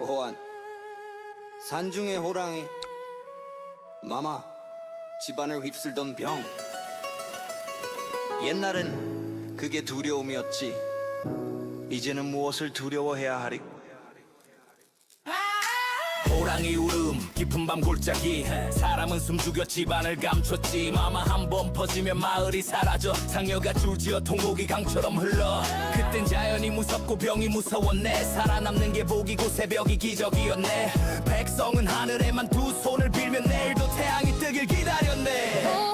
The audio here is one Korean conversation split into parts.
호환. 산중의 호랑이 마마 집안을 휩쓸던 병. 옛날엔 그게 두려움이었지. 이제는 무엇을 두려워해야 하리? 호랑이 깊은 밤 골짜기. 사람은 숨죽여 집안을 감췄지. 마마 한 번 퍼지면 마을이 사라져. 상여가 줄지어 통곡이 강처럼 흘러. 그땐 자연이 무섭고 병이 무서웠네. 살아남는 게 복이고 새벽이 기적이었네. 백성은 하늘에만 두 손을 빌며 내일도 태양이 뜨길 기다렸네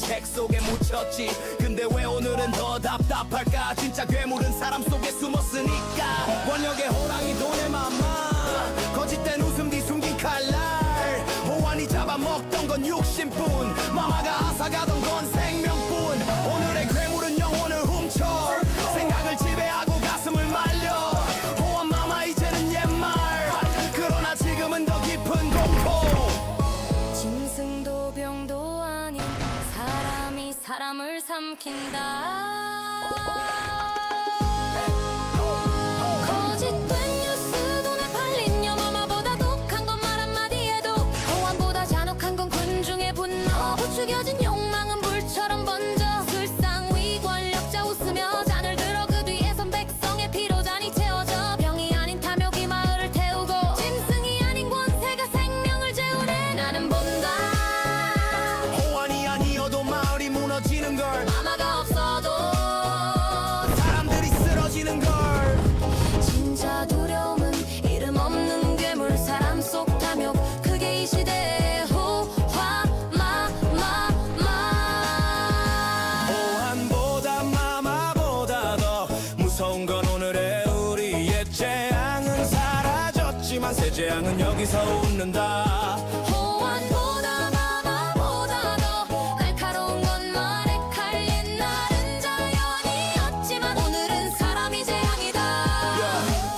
책 속에 묻혔지. 근데 왜 오늘은 더 답답할까? 진짜 괴물은 사람 속에 숨었으니까. 원역의 호랑이 돈의 마마. 거짓된 웃음 뒤 숨긴 칼날. 호환이 잡아먹던 건 육신뿐. 마마가 앗아가던 건생 삼킨다 재앙은 여기서 웃는다. 호환보다 마마보다 더. 날카로운 건 말에 칼린 날은 자연이었지만 오늘은 사람이 재앙이다.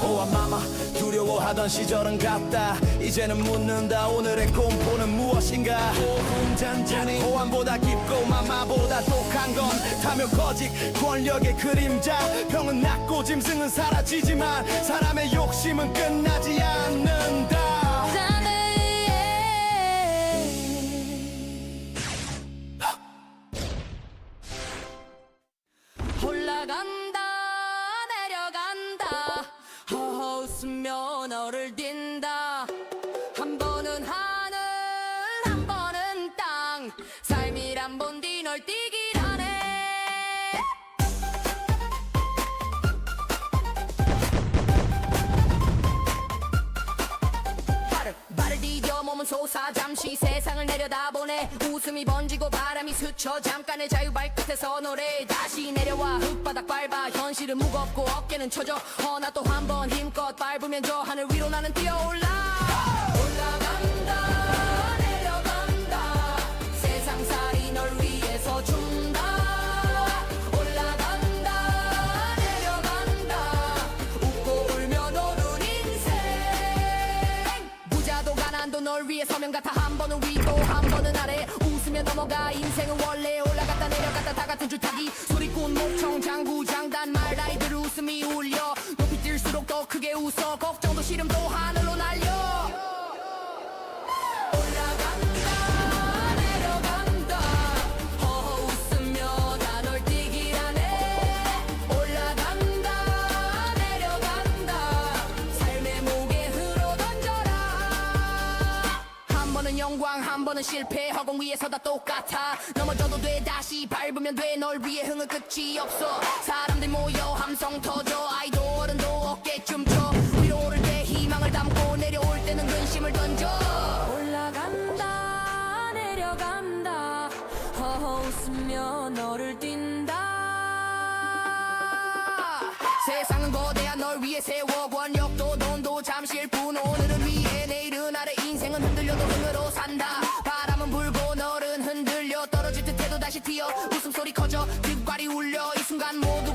호환 마마 두려워하던 시절은 갔다 이제는 묻는다. 오늘의 공포는 무엇인가? 호흡잔잔히 호환보다 깊고 마마보다 독한 건 탐욕 거짓 권력의 그림자. 병은 낫고 짐승은 사라지지만 사람의 욕심은 끝나지 않는다 몸은 솟아 잠시 세상을 내려다보네. 웃음이 번지고 바람이 스쳐 잠깐의 자유 발끝에서 노래 다시 내려와. 흙바닥 밟아 현실은 무겁고 어깨는 쳐져. 허나 또 한 번 힘껏 밟으면 저 하늘 위로 나는 뛰어올라 위해 서명 같아. 한 번은 위또 한 번은 아래. 웃으며 넘어가. 인생은 영광 한 번은 실패. 허공 위에서 다 똑같아. 넘어져도 돼. 다시 밟으면 돼. 널 위해 흥은 끝이 없어. 사람들 모여 함성 터져. 아이돌은 또 어깨 춤춰. 위로 오를 때 희망을 담고 내려올 때는 근심을 던져 울려 이 순간 모두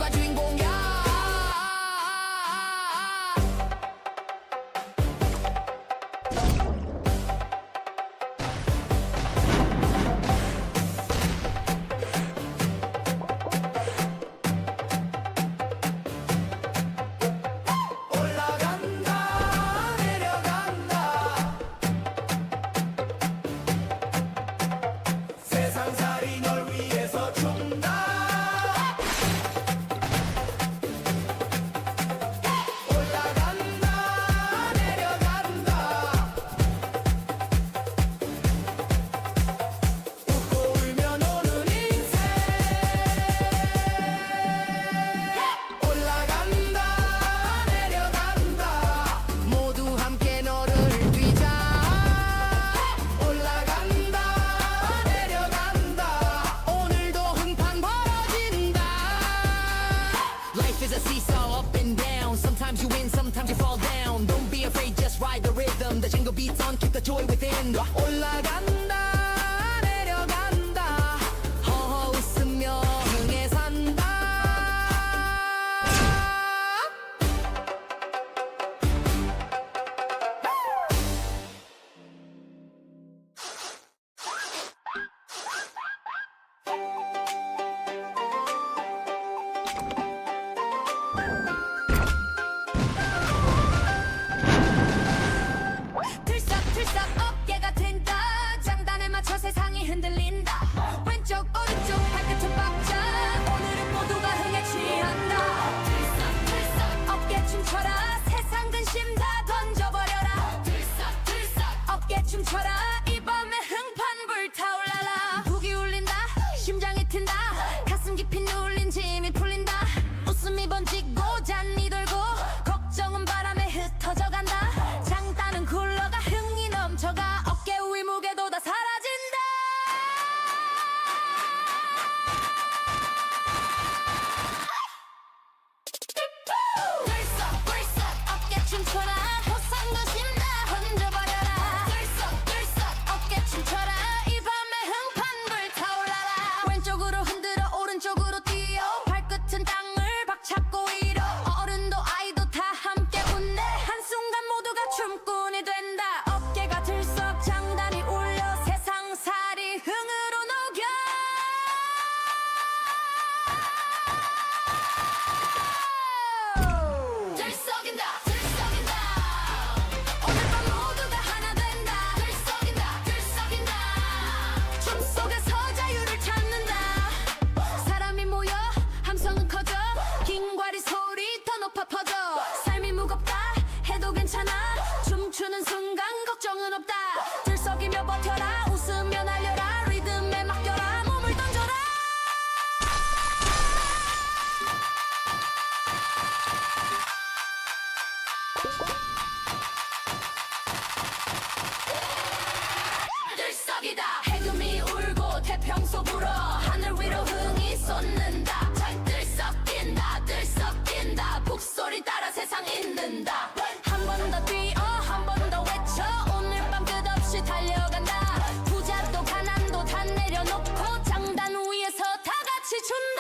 없이 달려간다. 부자도 가난도 다 내려놓고 장단 위에서 다 같이 춤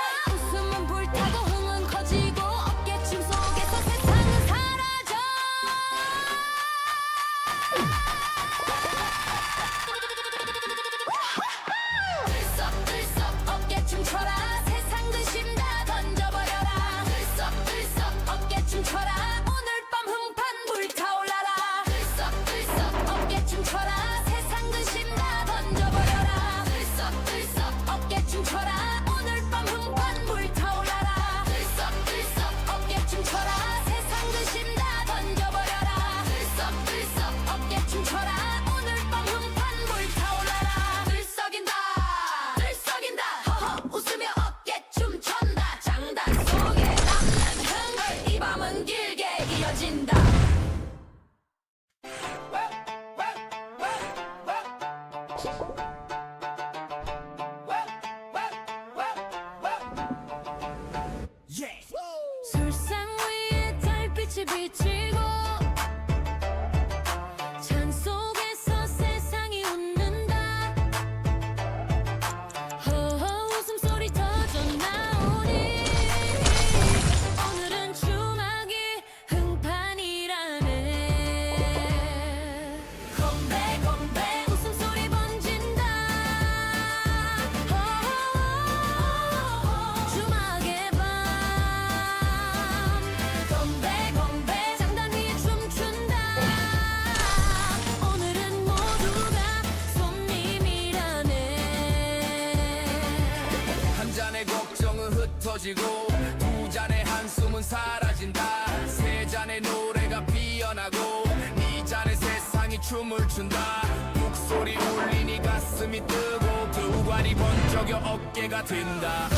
여겨 어깨가 든다.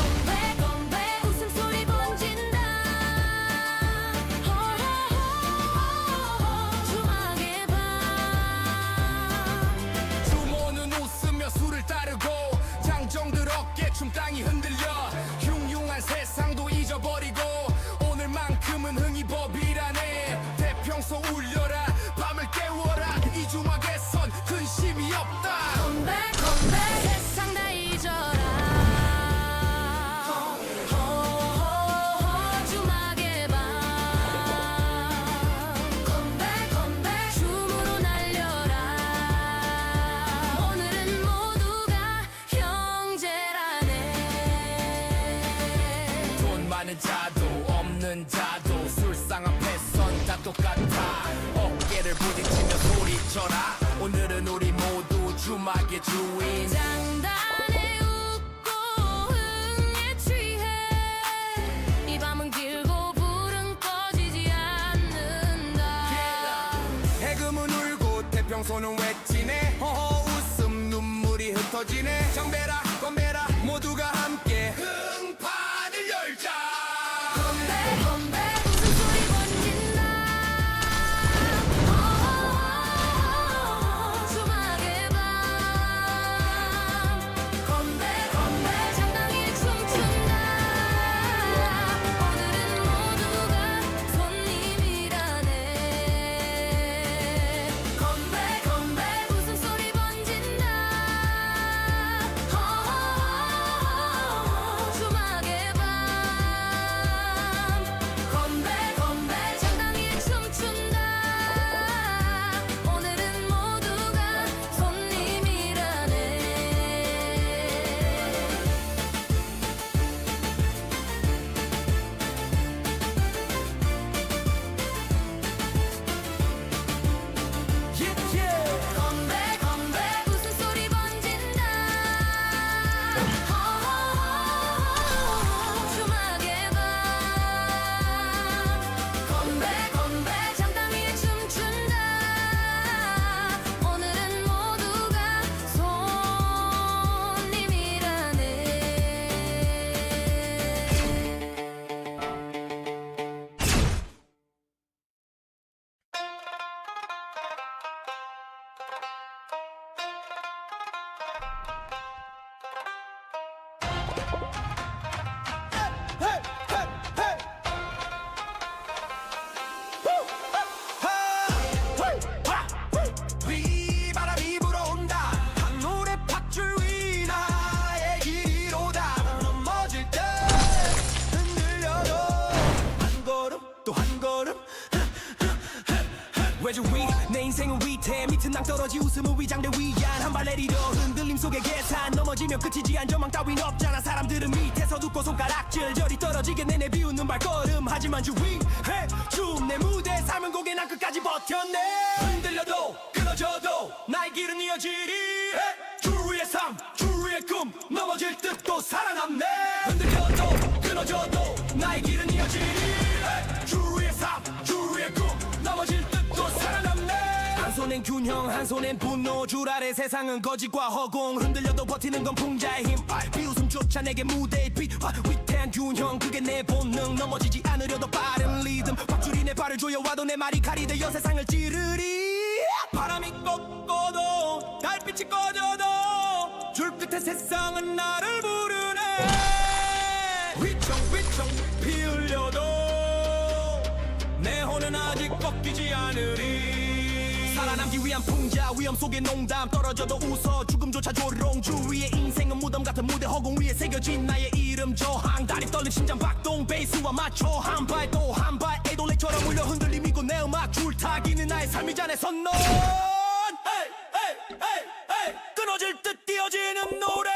많은 자도 없는 자도. 술상 앞에선 다 똑같아. 어깨를 부딪히며 소리쳐라. 오늘은 우리 모두 주막의 주인. 장단에 웃고 흥에 취해. 이 밤은 길고 불은 꺼지지 않는다. 해금은 울고 태평소는 외치네. 허허 웃음 눈물이 흩어지네. 정배라 외주 위내 인생은 위태 밑은 낭떠러지 웃음은 위장대 위안 한발 내리려 흔들림 속의 계산 넘어지면 끝이지. 안전망 따윈 없잖아. 사람들은 밑에서 두고 손가락질. 저리 떨어지게 내내 비웃는 발걸음. 하지만 주위해 춤내 무대 삶은 고개 난 끝까지 버텼네 흔들려도 끊어져도 나의 길은 이어지리. 줄 위의 삶, 줄 위의 꿈 넘어질 듯 또 살아남네. 흔들려도 끊어져도 나의 길은 손엔 균형 한 손엔 분노. 줄 아래 세상은 거짓과 허공. 흔들려도 버티는 건 풍자의 힘. 비웃음조차 내게 무대의 빛. 아, 위태한 균형 그게 내 본능. 넘어지지 않으려도 빠른 리듬. 밧줄이 내 발을 조여와도 내 말이 가리되어 세상을 찌르리. 바람이 꺾어도 달빛이 꺼져도 줄 끝에 세상은 나를 부르네. 휘청휘청 피 흘려도 내 혼은 아직 꺾이지 않으리 살아남기 위한 풍자 위험 속의 농담 떨어져도 웃어. 죽음조차 조롱 주위의 인생은 무덤 같은 무대 허공 위에 새겨진 나의 이름 저항. 다리 떨린 심장 박동 베이스와 맞춰. 한 발 또 한발 애돌레처럼 울려 흔들림이고 내 음악 줄타기는 나의 에이, 에이. 끊어질 듯 뛰어지는 노래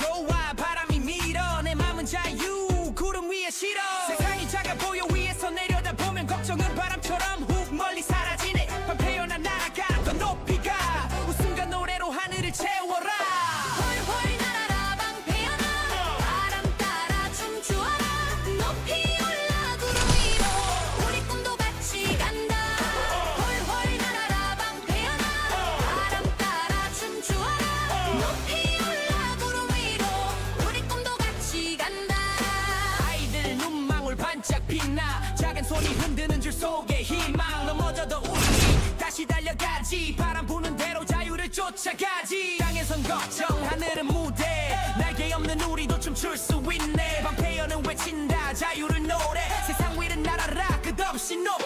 흔들 영혼이 흔드는 줄 속에 희망 넘어져도 우리 다시 달려가지. 바람 부는 대로 자유를 쫓아가지. 땅에선 걱정 하늘은 무대. 날개 없는 우리도 춤출 수 있네. 방패여는 외친다. 자유를 노래. 세상 위를 날아라. 끝없이 노래.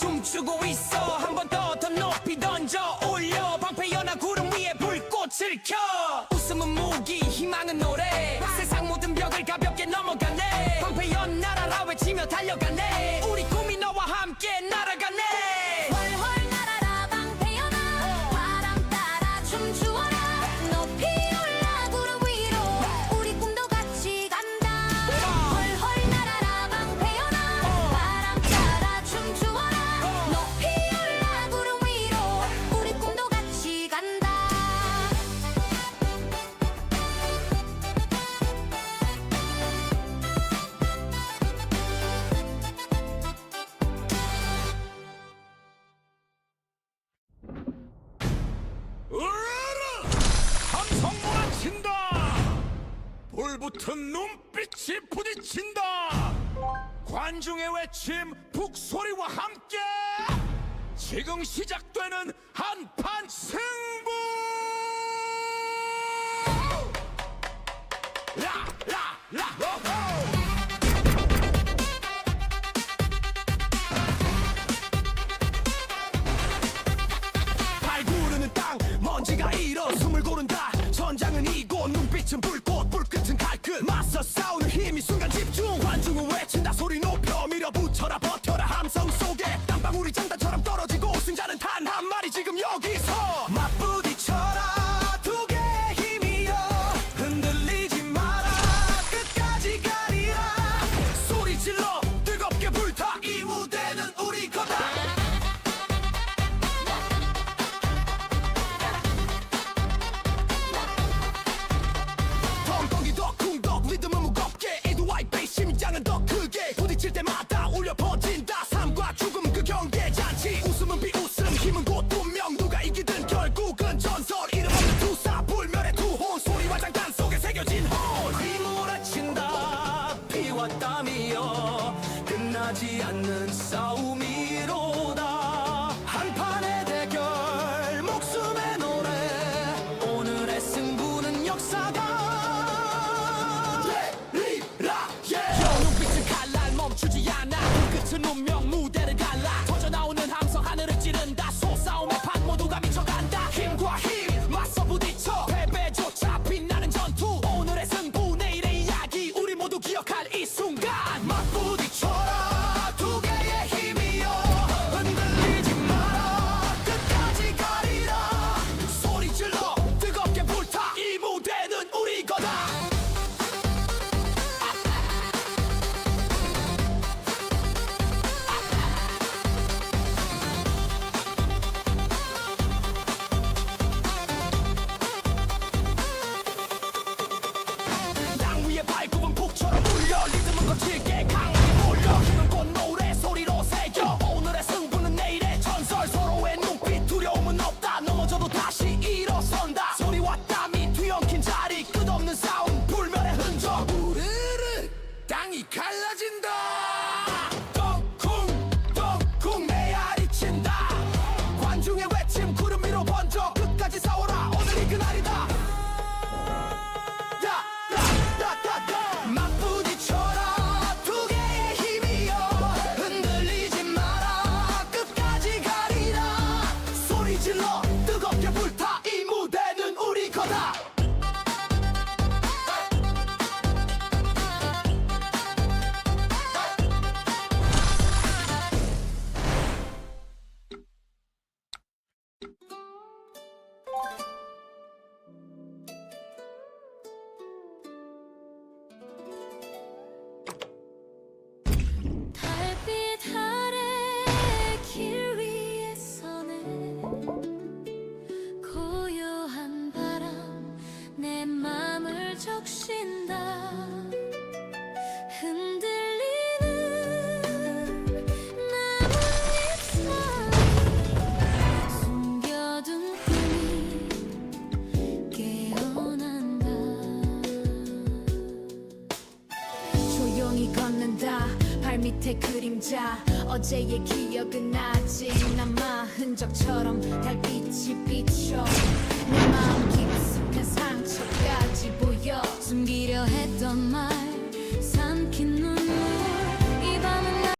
춤추고 있어. 얼붙은 눈빛이 부딪힌다. 관중의 외침 북소리와 함께 지금 시작되는 한판 승부! 라라라 발 구르는 땅 먼지가 일어 숨을 고른다. 천장은 이곳 눈빛은 불. Masa sauny 느껴진 그림자 어제의 기억은 아직 남아 흔적처럼 달빛이 비춰